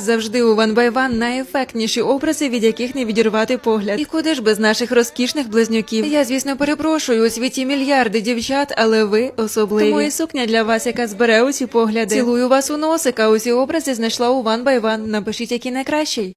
завжди у Ван Байван найефектніші образи, від яких не відірвати погляд. І куди ж без наших розкішних близнюків? Я, звісно, перепрошую у світі мільярди дівчат, але ви особливі. Тому і сукня для вас, яка збере усі погляди. Цілую вас у носика. Усі образи знайшла у Ван Байван. Напишіть, який найкращий.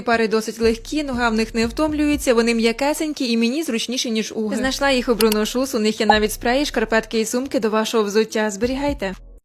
пари досить легкі, нога в них не втомлюється, вони м'якесенькі і мені зручніші, ніж уги. Знайшла їх у Бруно Шус, у них є навіть спреї, шкарпетки і сумки до вашого взуття. Зберігайте.